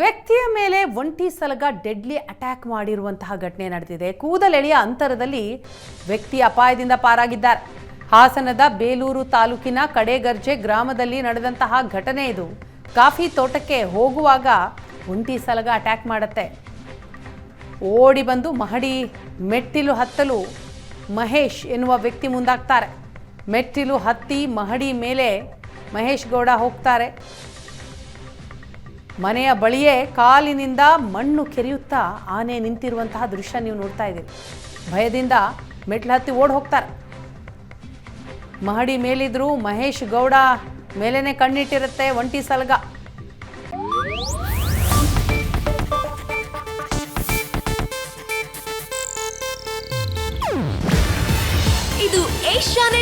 ವ್ಯಕ್ತಿಯ ಮೇಲೆ ಒಂಟಿ ಸಲಗ ಡೆಡ್ಲಿ ಅಟ್ಯಾಕ್ ಮಾಡಿರುವಂತಹ ಘಟನೆ ನಡೆದಿದೆ. ಕೂದಲೆಳೆಯ ಅಂತರದಲ್ಲಿ ವ್ಯಕ್ತಿ ಅಪಾಯದಿಂದ ಪಾರಾಗಿದ್ದಾರೆ. ಹಾಸನದ ಬೇಲೂರು ತಾಲೂಕಿನ ಕಡೆಗರ್ಜೆ ಗ್ರಾಮದಲ್ಲಿ ನಡೆದಂತಹ ಘಟನೆ ಇದು. ಕಾಫಿ ತೋಟಕ್ಕೆ ಹೋಗುವಾಗ ಒಂಟಿ ಸಲಗ ಅಟ್ಯಾಕ್ ಮಾಡುತ್ತೆ. ಓಡಿ ಬಂದು ಮಹಡಿ ಮೆಟ್ಟಿಲು ಹತ್ತಲು ಮಹೇಶ್ ಎನ್ನುವ ವ್ಯಕ್ತಿ ಮುಂದಾಗ್ತಾರೆ. ಮೆಟ್ಟಿಲು ಹತ್ತಿ ಮಹಡಿ ಮೇಲೆ ಮಹೇಶ್ ಗೌಡ ಹೋಗ್ತಾರೆ. ಮನೆಯ ಬಳಿಯೇ ಕಾಲಿನಿಂದ ಮಣ್ಣು ಕೆರೆಯುತ್ತಾ ಆನೆ ನಿಂತಿರುವಂತಹ ದೃಶ್ಯ ನೀವು ನೋಡ್ತಾ ಇದ್ದೀರಿ. ಭಯದಿಂದ ಮೆಟ್ಲು ಹತ್ತಿ ಓಡ್ ಹೋಗ್ತಾರೆ. ಮಹಡಿ ಮೇಲಿದ್ರು ಮಹೇಶ್ ಗೌಡ ಮೇಲೇನೆ ಕಣ್ಣಿಟ್ಟಿರುತ್ತೆ ಒಂಟಿ ಸಲಗ. ಇದು ಏಷ್ಯಾನೆಟ್